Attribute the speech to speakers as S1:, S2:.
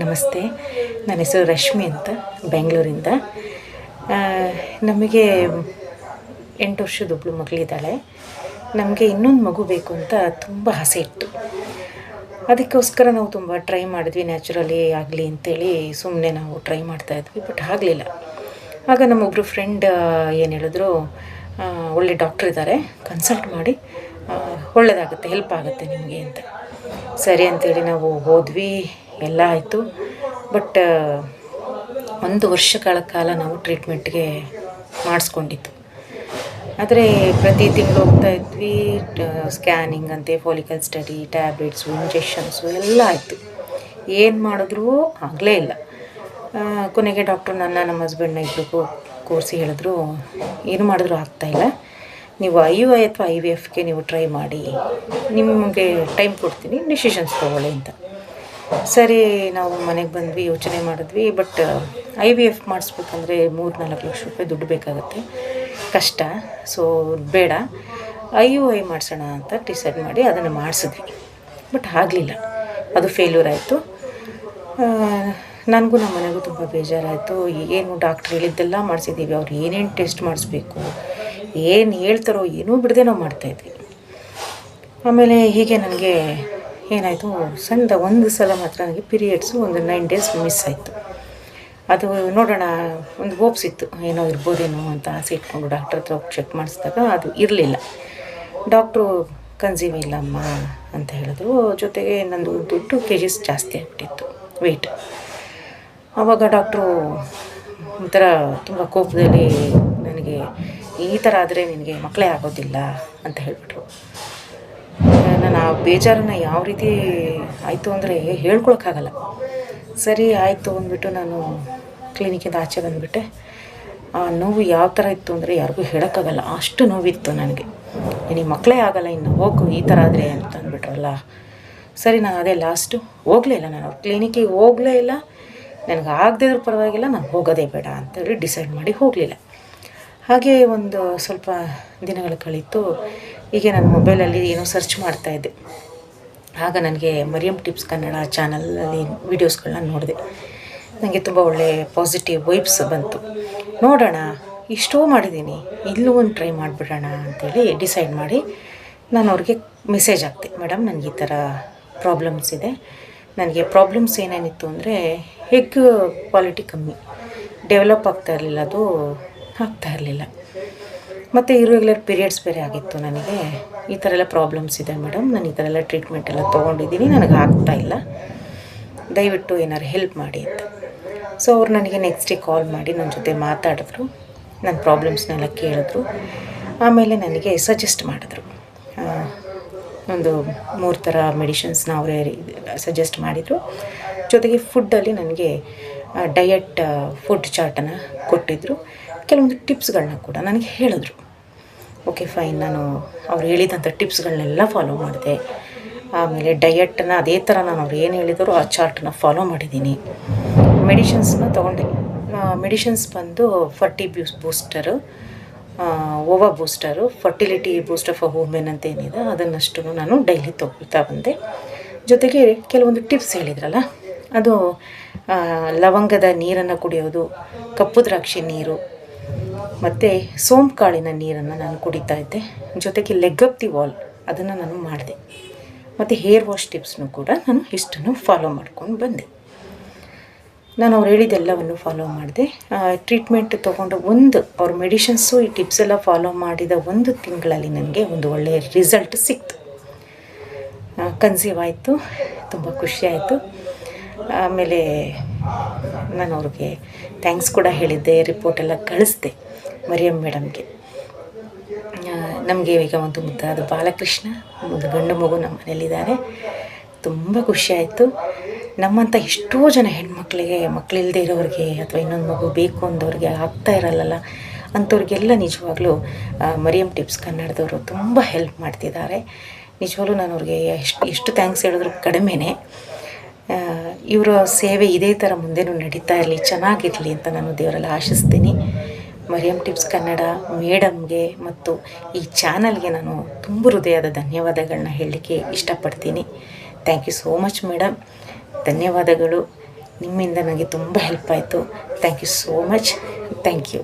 S1: ನಮಸ್ತೆ. ನನ್ನ ಹೆಸರು ರಶ್ಮಿ ಅಂತ, ಬೆಂಗಳೂರಿಂದ. ನಮಗೆ ಎಂಟು ವರ್ಷದ ಒಬ್ಳು ಮಗಳಿದ್ದಾಳೆ. ನಮಗೆ ಇನ್ನೊಂದು ಮಗು ಬೇಕು ಅಂತ ತುಂಬ ಆಸೆ ಇತ್ತು. ಅದಕ್ಕೋಸ್ಕರ ನಾವು ತುಂಬ ಟ್ರೈ ಮಾಡಿದ್ವಿ ನ್ಯಾಚುರಲಿ ಆಗಲಿ ಅಂತೇಳಿ ಸುಮ್ಮನೆ ನಾವು ಟ್ರೈ ಮಾಡ್ತಾ ಇದ್ವಿ ಬಟ್ ಆಗಲಿಲ್ಲ. ಆಗ ನಮ್ಮೊಬ್ಬರು ಫ್ರೆಂಡ್ ಏನು ಹೇಳಿದ್ರು ಒಳ್ಳೆ ಡಾಕ್ಟ್ರ್ ಇದ್ದಾರೆ ಕನ್ಸಲ್ಟ್ ಮಾಡಿ ಒಳ್ಳೆಯದಾಗುತ್ತೆ ಹೆಲ್ಪ್ ಆಗುತ್ತೆ ನಿಮಗೆ ಅಂತ. ಸರಿ ಅಂತೇಳಿ ನಾವು ಹೋದ್ವಿ. ಎಲ್ಲ ಆಯಿತು. ಬಟ್ ಒಂದು ವರ್ಷಗಳ ಕಾಲ ನಾವು ಟ್ರೀಟ್ಮೆಂಟ್ಗೆ ಮಾಡಿಸ್ಕೊಂಡಿದ್ದು. ಆದರೆ ಪ್ರತಿ ತಿಂಗಳು ಹೋಗ್ತಾ ಇದ್ವಿ ಸ್ಕ್ಯಾನಿಂಗ್ ಅಂತೆ ಫೋಲಿಕಲ್ ಸ್ಟಡಿ ಟ್ಯಾಬ್ಲೆಟ್ಸು ಇಂಜೆಕ್ಷನ್ಸು ಎಲ್ಲ ಆಯಿತು. ಏನು ಮಾಡಿದ್ರೂ ಆಗಲೇ ಇಲ್ಲ. ಕೊನೆಗೆ ಡಾಕ್ಟ್ರು ನನ್ನ ನಮ್ಮ ಹಸ್ಬೆಂಡ್ನ ಇಬ್ಬರಿಗೂ ಕೋರ್ಸಿ ಹೇಳಿದ್ರು, ಏನು ಮಾಡಿದ್ರು ಆಗ್ತಾಯಿಲ್ಲ ನೀವು ಐ ಯು ಐ ಅಥವಾ ಐ ವಿ ಎಫ್ಗೆ ನೀವು ಟ್ರೈ ಮಾಡಿ, ನಿಮಗೆ ಟೈಮ್ ಕೊಡ್ತೀನಿ ಡಿಸಿಷನ್ಸ್ ತೊಗೊಳ್ಳಿ ಅಂತ. ಸರಿ, ನಾವು ಮನೆಗೆ ಬಂದ್ವಿ, ಯೋಚನೆ ಮಾಡಿದ್ವಿ, ಬಟ್, ಐ ವಿ ಎಫ್ ಮಾಡಿಸ್ಬೇಕಂದ್ರೆ ಮೂರು ನಾಲ್ಕು ಲಕ್ಷ ರೂಪಾಯಿ ದುಡ್ಡು ಬೇಕಾಗುತ್ತೆ. ಕಷ್ಟ, ಸೊ, ಬೇಡ. ಐ ಯು ಐ ಮಾಡಿಸೋಣ ಅಂತ ಡಿಸೈಡ್ ಮಾಡಿ ಅದನ್ನು ಮಾಡಿಸಿದ್ವಿ. ಬಟ್ ಆಗಲಿಲ್ಲ. ಅದು ಫೇಲ್ಯೂರ್ ಆಯಿತು. ನನಗೂ ನಮ್ಮ ಮನೆಗೂ ತುಂಬ ಬೇಜಾರಾಯಿತು. ಏನು ಡಾಕ್ಟ್ರ್ ಹೇಳಿದ್ದೆಲ್ಲ ಮಾಡಿಸಿದ್ದೀವಿ. ಅವ್ರು ಏನೇನು ಟೆಸ್ಟ್ ಮಾಡಿಸ್ಬೇಕು, ಏನು ಹೇಳ್ತಾರೋ ಏನೂ ಬಿಡದೆ ನಾವು ಮಾಡ್ತಾಯಿದ್ವಿ ಆಮೇಲೆ ಹೀಗೆ ನನಗೆ ಏನಾಯಿತು ಸಣ್ಣ ಒಂದು ಸಲ ಮಾತ್ರ ನನಗೆ ಪೀರಿಯಡ್ಸು ಒಂದು ನೈನ್ ಡೇಸ್ ಮಿಸ್ ಆಯಿತು. ಅದು ನೋಡೋಣ, ಒಂದು ಹೋಪ್ಸ್ ಇತ್ತು, ಏನೋ ಇರ್ಬೋದೇನೋ ಅಂತ ಆಸೆ ಇಟ್ಕೊಂಡು ಡಾಕ್ಟ್ರ್ ಹತ್ರ ಚೆಕ್ ಮಾಡಿಸಿದಾಗ ಅದು ಇರಲಿಲ್ಲ. ಡಾಕ್ಟ್ರು ಕನ್ಸೀವ್ ಇಲ್ಲಮ್ಮ ಅಂತ ಹೇಳಿದ್ರು. ಜೊತೆಗೆ ನಂದು ದುಡ್ಡು ಕೆ ಜಿಸ್ ಜಾಸ್ತಿ ಆಗಿಬಿಟ್ಟಿತ್ತು ವೆಯ್ಟ್ ಆವಾಗ ಡಾಕ್ಟ್ರು ಒಂಥರ ತುಂಬ ಕೋಪದಲ್ಲಿ, ನನಗೆ ಈ ಥರ ಆದರೆ ನಿನಗೆ ಮಕ್ಕಳೇ ಆಗೋದಿಲ್ಲ ಅಂತ ಹೇಳಿಬಿಟ್ರು. ನಾನು ಆ ಬೇಜಾರನ್ನು ಯಾವ ರೀತಿ ಆಯಿತು ಅಂದರೆ ಹೇಳ್ಕೊಳಕ್ಕಾಗಲ್ಲ. ಸರಿ, ಆಯಿತು ಅಂದ್ಬಿಟ್ಟು ನಾನು ಕ್ಲಿನಿಕಿಂದ ಆಚೆ ಬಂದುಬಿಟ್ಟೆ. ಆ ನೋವು ಯಾವ ಥರ ಇತ್ತು ಅಂದರೆ ಯಾರಿಗೂ ಹೇಳೋಕ್ಕಾಗಲ್ಲ. ಅಷ್ಟು ನೋವಿತ್ತು ನನಗೆ. ನಿನಗೆ ಮಕ್ಕಳೇ ಆಗಲ್ಲ, ಇನ್ನು ಹೋಗು, ಈ ಥರ ಆದರೆ ಅಂತ ಅಂದ್ಬಿಟ್ರಲ್ಲ. ಸರಿ, ನಾನು ಅದೇ ಲಾಸ್ಟು ಹೋಗಲೇ ಇಲ್ಲ ನಾನು. ಕ್ಲಿನಿಕಿಗೆ ಹೋಗಲೇ ಇಲ್ಲ. ನನಗೆ ಆಗದೇ ಇದ್ರೂ ಪರವಾಗಿಲ್ಲ, ನಾನು ಹೋಗೋದೇ ಬೇಡ ಅಂತೇಳಿ ಡಿಸೈಡ್ ಮಾಡಿ ಹೋಗಲಿಲ್ಲ. ಹಾಗೆ ಒಂದು ಸ್ವಲ್ಪ ದಿನಗಳು ಕಳೀತು. ಹೀಗೆ ನನ್ನ ಮೊಬೈಲಲ್ಲಿ ಏನೋ ಸರ್ಚ್ ಮಾಡ್ತಾಯಿದ್ದೆ ಆಗ ನನಗೆ ಮರಿಯಮ್ ಟಿಪ್ಸ್ ಕನ್ನಡ ಚಾನಲಲ್ಲಿ ವೀಡಿಯೋಸ್ಗಳನ್ನ ನೋಡಿದೆ. ನನಗೆ ತುಂಬ ಒಳ್ಳೆ ಪಾಸಿಟಿವ್ ವೈಬ್ಸ್ ಬಂತು. ನೋಡೋಣ, ಇಷ್ಟೋ ಮಾಡಿದ್ದೀನಿ. ಇಲ್ಲೂ ಒಂದು ಟ್ರೈ ಮಾಡಿಬಿಡೋಣ ಅಂತೇಳಿ ಡಿಸೈಡ್ ಮಾಡಿ ನಾನು ಅವ್ರಿಗೆ ಮೆಸೇಜ್ ಹಾಕ್ತೆ ಮೇಡಮ್, ನನಗೆ ಈ ಥರ ಪ್ರಾಬ್ಲಮ್ಸ್ ಇದೆ. ನನಗೆ ಪ್ರಾಬ್ಲಮ್ಸ್ ಏನೇನಿತ್ತು ಅಂದರೆ ಎಗ್ ಕ್ವಾಲಿಟಿ ಕಮ್ಮಿ. ಡೆವಲಪ್ ಆಗ್ತಾ ಇರಲಿಲ್ಲ, ಅದು ಆಗ್ತಾ ಇರಲಿಲ್ಲ. ಮತ್ತು ಇರ್ರೆಗ್ಯುಲರ್ ಪೀರಿಯಡ್ಸ್ ಬೇರೆ ಆಗಿತ್ತು ನನಗೆ. ಈ ಥರ ಎಲ್ಲ ಪ್ರಾಬ್ಲಮ್ಸ್ ಇದೆ ಮೇಡಮ್ ನಾನು ಈ ಥರ ಎಲ್ಲ ಟ್ರೀಟ್ಮೆಂಟ್ ಎಲ್ಲ ತೊಗೊಂಡಿದ್ದೀನಿ. ನನಗೆ ಆಗ್ತಾ ಇಲ್ಲ. ದಯವಿಟ್ಟು ಏನಾರು ಹೆಲ್ಪ್ ಮಾಡಿ ಅಂತ. ಸೊ ಅವ್ರು ನನಗೆ ನೆಕ್ಸ್ಟ್ ಡೇ ಕಾಲ್ ಮಾಡಿ ನನ್ನ ಜೊತೆ ಮಾತಾಡಿದ್ರು. ನನ್ನ ಪ್ರಾಬ್ಲಮ್ಸ್ನೆಲ್ಲ ಕೇಳಿದ್ರು. ಆಮೇಲೆ ನನಗೆ ಸಜೆಸ್ಟ್ ಮಾಡಿದ್ರು. ಒಂದು ಮೂರು ಥರ ಮೆಡಿಷನ್ಸ್ನ ಅವರೇ ಸಜೆಸ್ಟ್ ಮಾಡಿದರು. ಜೊತೆಗೆ ಫುಡ್ಡಲ್ಲಿ ನನಗೆ ಡಯಟ್ ಫುಡ್ ಚಾರ್ಟನ್ನು ಕೊಟ್ಟಿದ್ದರು ಕೆಲವೊಂದು ಟಿಪ್ಸ್ಗಳನ್ನ ಕೂಡ ನನಗೆ ಹೇಳಿದ್ರು. Okay, fine. ನಾನು ಅವ್ರು ಹೇಳಿದಂಥ ಟಿಪ್ಸ್ಗಳನ್ನೆಲ್ಲ ಫಾಲೋ ಮಾಡಿದೆ. ಆಮೇಲೆ ಡಯಟನ್ನ ಅದೇ ಥರ ನಾನು ಅವ್ರು ಏನು ಹೇಳಿದ್ರು ಆ ಚಾರ್ಟನ್ನ ಫಾಲೋ ಮಾಡಿದ್ದೀನಿ. ಮೆಡಿಷನ್ಸ್ನ ತೊಗೊಂಡೆ. ಮೆಡಿಷನ್ಸ್ ಬಂದು ಫರ್ಟಿ ಬ್ಯೂಸ್ booster Owa booster, fertility booster for women ಅಂತ ಏನಿದೆ ಅದನ್ನಷ್ಟು ನಾನು ಡೈಲಿ ತೊಗೊಳ್ತಾ ಬಂದೆ. ಜೊತೆಗೆ ಕೆಲವೊಂದು ಟಿಪ್ಸ್ ಹೇಳಿದ್ರಲ್ಲ, ಅದು ಲವಂಗದ ನೀರನ್ನು ಕುಡಿಯೋದು, ಕಪ್ಪು ದ್ರಾಕ್ಷಿ ನೀರು ಮತ್ತು ಸೋಂಕಾಳಿನ ನೀರನ್ನು ನಾನು ಕುಡಿತಾ ಇದ್ದೆ. ಜೊತೆಗೆ ಲೆಗ್ ಅಪ್ ದಿ ವಾಲ್ ಅದನ್ನು ನಾನು ಮಾಡಿದೆ. ಮತ್ತು ಹೇರ್ ವಾಶ್ ಟಿಪ್ಸ್ನು ಕೂಡ ನಾನು ಇಷ್ಟನ್ನು ಫಾಲೋ ಮಾಡ್ಕೊಂಡು ಬಂದೆ. ನಾನು ಅವ್ರು ಹೇಳಿದ್ದೆಲ್ಲವನ್ನು ಫಾಲೋ ಮಾಡಿದೆ. ಟ್ರೀಟ್ಮೆಂಟ್ ತೊಗೊಂಡು ಒಂದು, ಅವ್ರ ಮೆಡಿಷನ್ಸು ಈ ಟಿಪ್ಸ್ ಎಲ್ಲ ಫಾಲೋ ಮಾಡಿದ ಒಂದು ತಿಂಗಳಲ್ಲಿ ನನಗೆ ಒಂದು ಒಳ್ಳೆಯ ರಿಸಲ್ಟ್ ಸಿಕ್ತು. ಕನ್ಸೀವ್ ಆಯಿತು, ತುಂಬ ಖುಷಿ ಆಯಿತು. ಆಮೇಲೆ ನಾನು ಅವ್ರಿಗೆ ಥ್ಯಾಂಕ್ಸ್ ಕೂಡ ಹೇಳಿದ್ದೆ, ರಿಪೋರ್ಟ್ ಎಲ್ಲ ಕಳಿಸ್ದೆ. ಮರಿಯಮ್ ಮೇಡಮ್ಗೆ. ನಮಗೆ ಈಗ ಒಂದು ಮುದ್ದಾದ ಬಾಲಕೃಷ್ಣ, ಒಂದು ಗಂಡು ಮಗು ನಮ್ಮ ಮನೇಲಿದ್ದಾರೆ ತುಂಬ ಖುಷಿಯಾಯಿತು ನಮ್ಮಂಥ ಎಷ್ಟೋ ಜನ ಹೆಣ್ಮಕ್ಳಿಗೆ ಮಕ್ಕಳಿಲ್ಲದೆ ಇರೋರಿಗೆ ಅಥವಾ ಇನ್ನೊಂದು ಮಗು ಬೇಕು ಅಂದವ್ರಿಗೆ ಆಗ್ತಾ ಇರಲ್ಲ ಅಂಥವ್ರಿಗೆಲ್ಲ ನಿಜವಾಗ್ಲೂ ಮರಿಯಮ್ ಟಿಪ್ಸ್ ಕನ್ನಡದವರು ತುಂಬ ಹೆಲ್ಪ್ ಮಾಡ್ತಿದ್ದಾರೆ. ನಿಜವಾಗ್ಲೂ ನಾನು ಅವ್ರಿಗೆ ಎಷ್ಟು ಎಷ್ಟು ಥ್ಯಾಂಕ್ಸ್ ಹೇಳಿದ್ರು ಕಡಿಮೆನೇ. ಇವರ ಸೇವೆ ಇದೇ ಥರ ಮುಂದೆನೂ ನಡೀತಾ ಇರಲಿ, ಚೆನ್ನಾಗಿರಲಿ ಅಂತ ನಾನು ದೇವರಲ್ಲಿ ಆಶಿಸ್ತೀನಿ. ಮರಿಯಮ್ ಟಿಪ್ಸ್ ಕನ್ನಡ ಮೇಡಮ್ಗೆ ಮತ್ತು ಈ ಚಾನಲ್ಗೆ ನಾನು ತುಂಬ ಹೃದಯದ ಧನ್ಯವಾದಗಳನ್ನ ಹೇಳಲಿಕ್ಕೆ ಇಷ್ಟಪಡ್ತೀನಿ. Thank you so much madam. ಧನ್ಯವಾದಗಳು. ನಿಮ್ಮಿಂದ ನನಗೆ ತುಂಬ ಹೆಲ್ಪ್ ಆಯಿತು. Thank you so much thank you